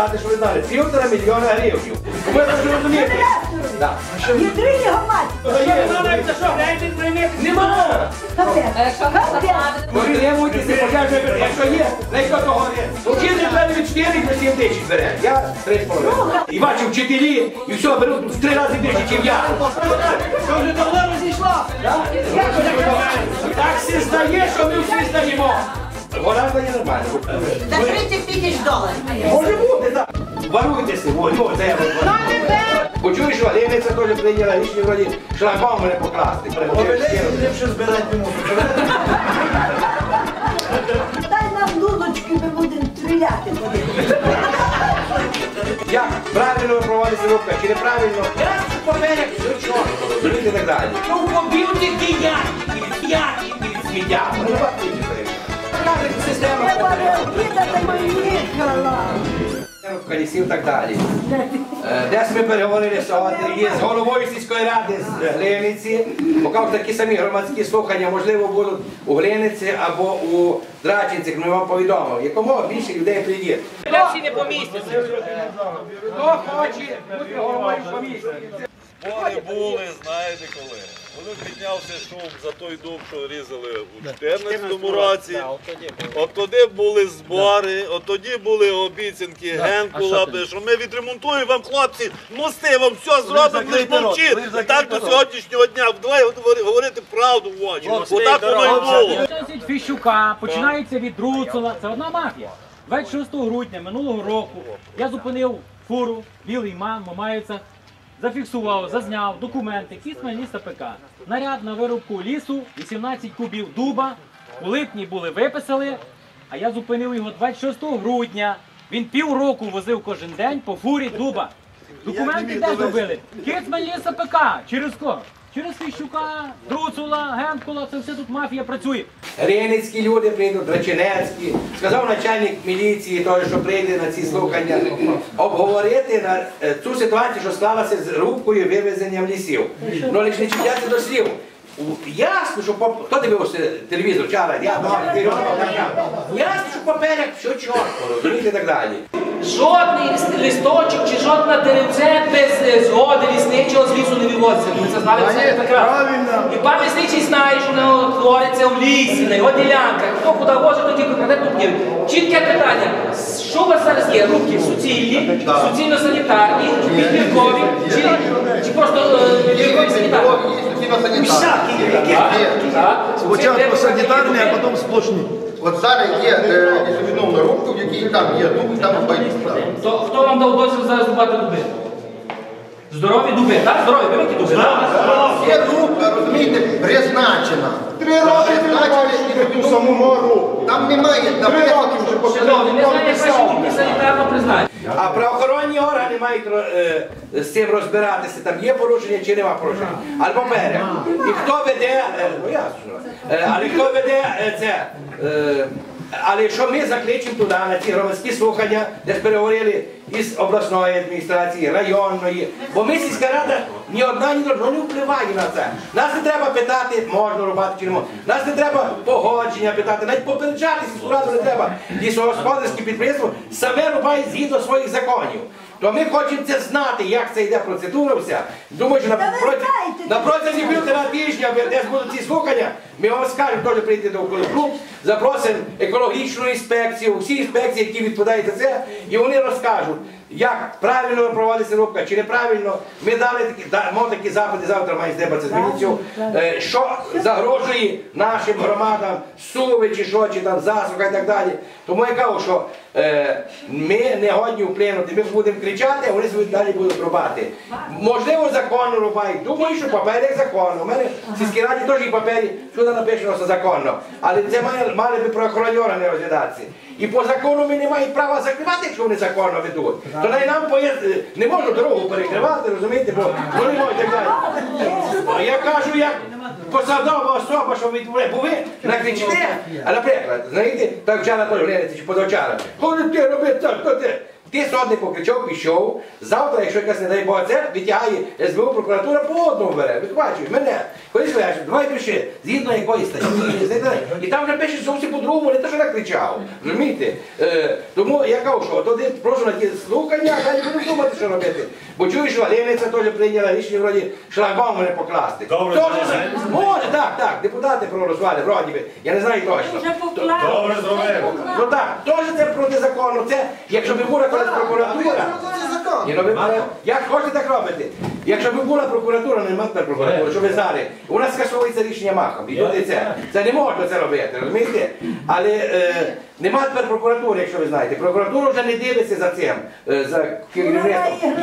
сказати, що ви знали, півтора мільйона гривень. Ви це розумієте? Так. Єдині громадські. Нема! Утримуйтеся, пожежної якщо є, на хто того не. Вчитель бере від 4 до 7 тисяч бере. Я 3,5. І ваші вчителі, і все, беруть в три рази більше, ніж я. Що вже давно розійшла? Так всі здає, що ми всі здаємо. Вона здає нормально. За 30 тисяч доларів. Може бути, так. Варуйтеся, ой, ну, це я Почуєш, що Лениця теж прийняла рішення, вроді, шлагбаум мене покласти. Ліпше збирати не можу. Дай нам дудочки, ми будемо стріляти. Як правильно проводиться рубка, чи неправильно? Раз поперек, все чорно, розумієте, і так далі. Ну, поб'ють діячки, діячки, сміття. Вони вас не Правильна система. Треба обідати мені їхала. Колісів і так далі. Е, Десь ми переговорили сьогодні із головою сільської ради з Глиниці. Поки такі самі громадські слухання, можливо, будуть у Глиниці або у Драчинці, ми вам повідомили. Якомога більше людей прийде. Всі не. Хто хоче бути головою комісії? Вони були, знаєте коли. Коли піднявся шум за той дуб, що різали у 14 році. От тоді були збори, от тоді були обіцянки Генкула, що ми відремонтуємо вам, хлопці, мости, вам все зробимо, не ж мовчіть. Так до сьогоднішнього дня. Давай говорити правду в очі. Отак воно і було. Фіщука, починається від Друцула. Це одна мафія. 26 грудня минулого року я зупинив фуру, білий ман, мамається, зафіксував, зазняв документи, всі смельніста ПК. Наряд на вирубку лісу, 18 кубів дуба. У липні були виписали, а я зупинив його 26 грудня. Він півроку возив кожен день по фурі дуба. Документи де зробили? Кицман ліса ПК. Через кого? Через Фіщука, Друцула, Генкула, це все тут мафія працює. Рейницькі люди прийдуть, Драчинецькі. Сказав начальник міліції, той, що прийде на ці слухання, обговорити на е, цю ситуацію, що склалася з рубкою вивезенням лісів. Ну, лише не чіпляться до слів. Ясно, що поп... хто дивився телевізор вчора? Я ти розумів, так, я. Ясно, що поперек все чітко, розумієте, і так далі. Жодний листочок чи жодна деревце без е, згоди лісничого з лісу не вивозиться. Ми це знали все прекрасно. І пан лісничий знає, що воно твориться в лісі, на його ділянках. Хто куди возить, то тільки кладе тут Чітке питання. Що у вас зараз є? Рубки суцільні, суцільно-санітарні, підбіркові, чи, чи просто е, підбіркові санітарні? Усякі. Які? Спочатку санітарні, а потім сплошні. От зараз є е, рубка, в якій там є дуб, там байдуже. То хто вам дав дозвіл зараз рубати дуби? Здорові дуби, так? Здорові, великі дуби, так? Є рубка, розумієте, призначена. Три роки Призначена ту саму гору. Там немає, наприклад, Шановні, не знаю, як що тільки санітарно призначення. А правоохоронні органи мають е, з цим розбиратися, там є порушення чи нема порушення. Або бере. І хто веде, е, ну ясно, е, але хто веде е, це. Е, але якщо ми закличемо туди на ці громадські слухання, де ж переговорили із обласної адміністрації, районної, бо ми сільська рада ні одна, ні друга не впливає на це. Нас не треба питати, можна рубати чи не можна. Нас не треба погодження питати, навіть попереджати сільську раду не треба. Лісогосподарські підприємства саме рубають згідно своїх законів. То ми хочемо це знати, як це йде процедура вся. Думаю, що на протязі півтора тижня, десь будуть ці слухання, ми вам скажемо, теж прийти до клуб, запросимо екологічну інспекцію, всі інспекції, які відповідають за це, і вони розкажуть, як правильно проводиться рубка, чи неправильно. Ми дали такі, да, мов такі запити, завтра має здебатися з міліцією, що загрожує нашим громадам, суви чи що, чи там засуха і так далі. Тому я кажу, що е, ми не годні вплинути, ми будемо кричати, а вони собі далі будуть рубати. Можливо, законно рубають. Думаю, що папері як законно. У мене в сільській раді теж є папері, сюди напишено, що законно. Але це має, мали би правоохоронні органи розглядатися. І по закону ми не маємо права закривати, якщо вони законно ведуть. То най нам пояс- не можна дорогу перекривати, розумієте, бо вони можуть так далі. Я кажу, як посадова особа, що відповідає, бо ви накричите, а наприклад, знаєте, так вчора теж Ленці чи позавчора, коли ти робити так, то. Ти сотник покричав, пішов. Завтра, якщо якась не дай Бога це, витягає СБУ, прокуратура по одному бере. Вихвачує мене. Ходиш леш, давай пиши, згідно якої статті. І там вже пише зовсім по-другому, не те, що я кричав. Розумієте? Е, тому я кажу, що тоді прошу на ті слухання, а далі будемо думати, що робити. Бо чуєш, Валериця теж прийняла рішення вроді шлагбаум мене покласти. Добре, може, так, так, депутати проголосували, вроді би. Я не знаю точно. Вже поклали. Добре зробив. Ну так, теж це протизаконно. Це, якщо б була колись прокуратура. Ні, ну ви мене- як хочете так робити. Якщо б була прокуратура, не мати прокуратура, що ви знали, у нас скасовується рішення махом. І люди це. Це не можна це робити, розумієте? Але е, нема тепер прокуратури, якщо ви знаєте. Прокуратура вже не дивиться за цим, е, за керівництвом.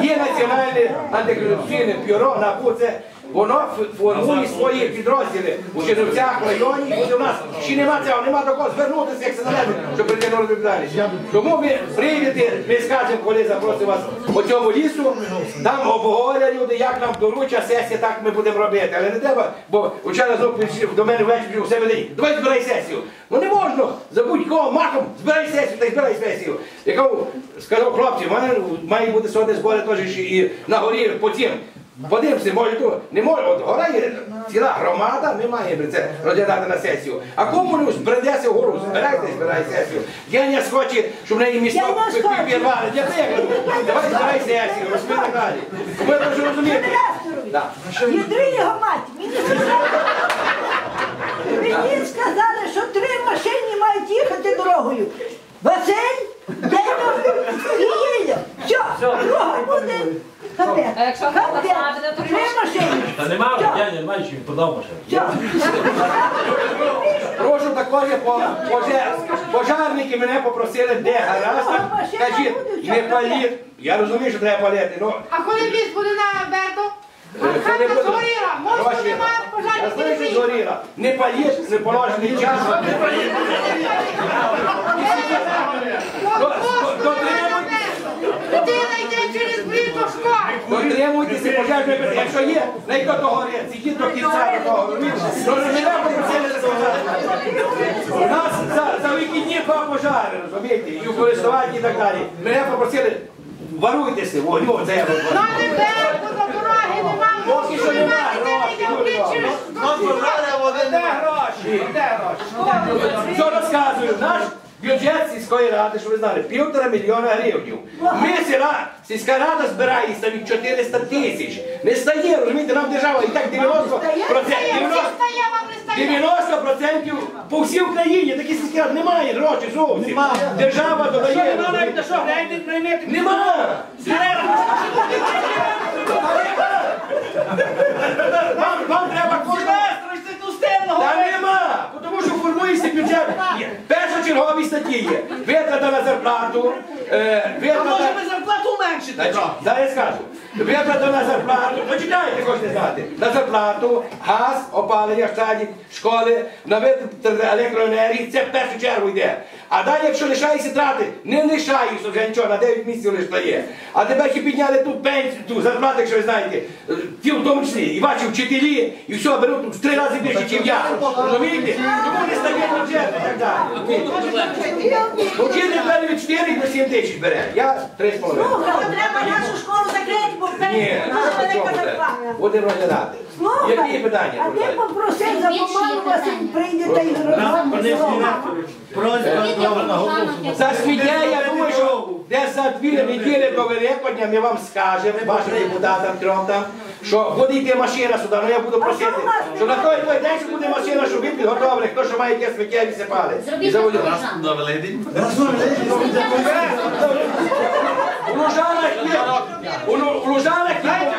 Є національне антикорупційне бюро, НАБУ, це Воно формує свої підрозділи у Чернівцях, в районі, буде у нас ще нема цього, нема до кого звернутися, як це належить, щоб притягнули відповідальність. Тому ви прийдете, ми скажемо, коли запросимо вас по цьому лісу, там обговорять люди, як нам доруча сесія, так ми будемо робити. Але не треба, бо вчора знову до мене ввечері у себе день, давай збирай сесію. Ну не можна, за будь-кого махом, збирай сесію, та й збирай сесію. Я кажу, сказав хлопці, в мене має бути сьогодні збори теж і на горі потім. Подивимося, може то не може, от гора є ціла громада, не має це розглядати на сесію. А комусь бредеться вгору, збирайте, збирай сесію. Геня схоче, щоб в неї місто Я не підірвали. Давай збирай сесію, розумієте так далі. Ви теж розумієте. Да. Ядри його мать. Мені сказали- Мені сказали, що три машини мають їхати дорогою. Василь, Деня і Єля. Все, друга буде. Капець. А якщо хата Капець. слабне, то Три машини. Та нема, я не маю чим продав машину. Все. Прошу також по, пожар, пожарники мене попросили, де гаразд. Кажіть, не паліть. Я розумію, що треба палити, ну А коли ліс буде на Берто? Е, Хата коли буде- згоріла, мосту Гроші. немає, Я пожарні знаю, що не згоріла. Не паліть, не положений час. Не. До- до- Дотримуйтесь. Дитина йде через школи. Дотримуйтеся пожежної безпеки. Якщо є, не йдіть до гори, ідіть до кінця до того. Ну, не мене попросили сказати. Нас за, за вихідні два пожари, розумієте, і у користуванні і так далі. Мене попросили, варуйтеся, вогню, це я На говорю. не до дороги нема, Поки що немає дитина грошей, йде в брід Юрій Де гроші? Де гроші? Що розказую? Наш бюджет сільської ради, що ви знали, півтора мільйона гривень. Ми сіра, сільська рада збирає самі 400 тисяч. Не стає, розумієте, нам держава і так 90 Стає, стає, всі стає, вам не стає. 90% по всій Україні такі сільські ради немає грошей зовсім. Держава додає. Нема! Вам, вам треба кожного. Та нема! Тому що формується бюджет. Є. Першочергові статті є. Витрата на зарплату. Е, витрата... зарплату уменшити. Значить, зараз я скажу. Виплата на зарплату, почекайте, хочете знати. На зарплату, газ, опалення, садик, школи, на витрати електроенергії, це в першу чергу йде. А далі, якщо лишаєшся трати, не лишаєшся вже нічого, на 9 місяців лише стає. А тебе ще підняли тут пенсію, ту зарплату, якщо ви знаєте, ті в тому числі, і ваші вчителі, і все, беруть в три рази ніж я. Розумієте? Тому не стає бюджет і так далі. від 4 до 7 тисяч бере. Я 3,5. Треба нашу школу закрити, бо Ні, тебе велика зарплата. Будемо розглядати. Слухай, Які питання? А ти попросив за помалу Василь прийде та й За сміття, я думаю, що десь за дві неділі до Великодня ми вам скажемо, вашим депутатам трьом там, що буде йти машина сюди, ну я буду просити, що на той той день, що буде машина, щоб ви підготовили, хто що має яке сміття і сипали. І заводили. баклажан. У Лужанах є, у Лу- у Лужанах є,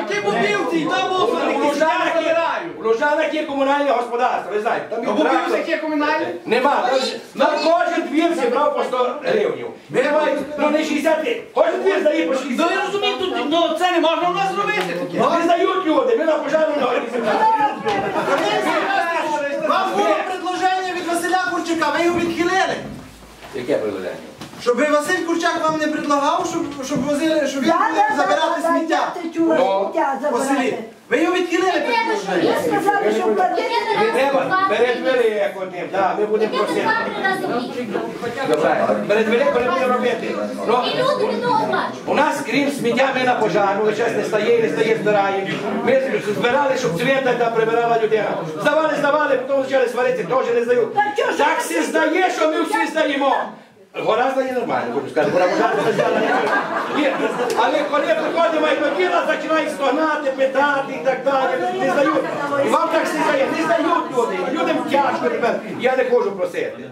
у Лужанах є, у Лужанах є комунальне господарство, ви знаєте, там є трактор. комунальні? Нема. Там кожен двір зібрав по 100 гривень. Ми не мають, ну не 60, кожен двір здає по 60. Ну я розумію, тут, ну це не можна у нас зробити таке. Не здають люди, ми на пожарну горі. Вам було предложення від Василя Курчака, ви його відхилили. Яке предложення? Щоб Василь Курчак вам не предлагав, щоб, щоб возили, щоб він Да, забирати да, сміття. Я забирати. ви його відхилили предложення. Ви сказали, що Не треба, перед великоднем, да, ми будемо просити. Добре, перед великоднем будемо робити. Ну, І люди від того плачуть. У нас, крім сміття, ми на пожарну, весь час не стає, не стає, збираємо. Ми збирали, щоб цвіта та прибирала людина. Здавали, здавали, потім почали сваритися, теж не здають. Та чого ж Так ви всі здає, що ми всі здаємо. Гора є нормально, хочу сказати, гора пожарна. Ні, Але коли до діла, починають стогнати, питати і так далі. Не здають. І вам так всі здають, не здають люди. Людям тяжко тепер. Я не хочу просити.